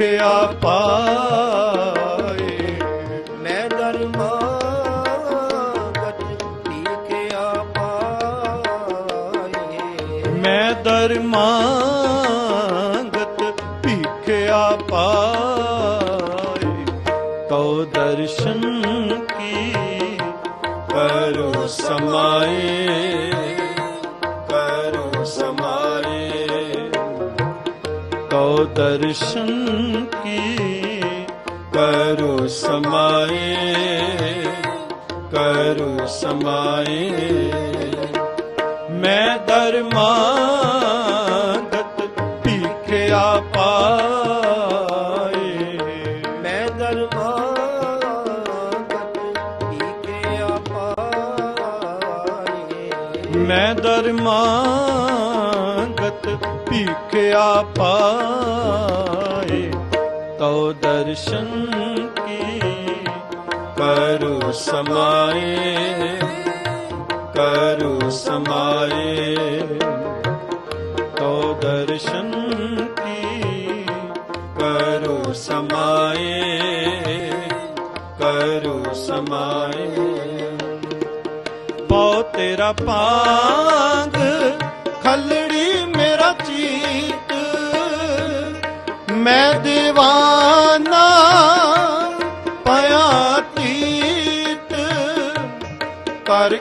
ਭੀਖਿਆ ਪਾਏ ਮੈਂ ਦਰਮਾਗਤ ਭੀਖਿਆ ਪਾਏ ਮੈਂ ਦਰਮਾਂਗਤ ਭੀਖਿਆ ਪਾਏ ਤਉ ਦਰਸ਼ਨ ਕੀ ਕਰੋ ਸਮਾਏ। ਤਉ ਦਰਸ਼ਨ ਕੀ ਕਰੋ ਸਮਾਏ ਕਰੋ ਸਮਾਏ ਮੈਂ ਦਰਮਾਗਤ ਭੀਖਿਆ ਪਾਏ ਮੈਂ ਦਰਮਾਗਤ ਭੀਖਿਆ ਪਾਏ ਮੈਂ ਦਰਮਾਗਤ ਭੀਖਿਆ ਪਾਏ, ਤਉ ਦਰਸ਼ਨ ਕੀ ਕਰੋ ਸਮਾਏ ਕਰੋ ਸਮਾਏ। ਤੋ ਦਰਸ਼ਨ ਕੀ ਕਰੋ ਸਮਾਏ ਕਰੋ ਸਮਾਏ। ਪਉ ਤੇਰਾ ਪਾਂਗ ਮੈਂ دیਵਾਨਾ ਪਿਆ ਤੀਤ ਕਰ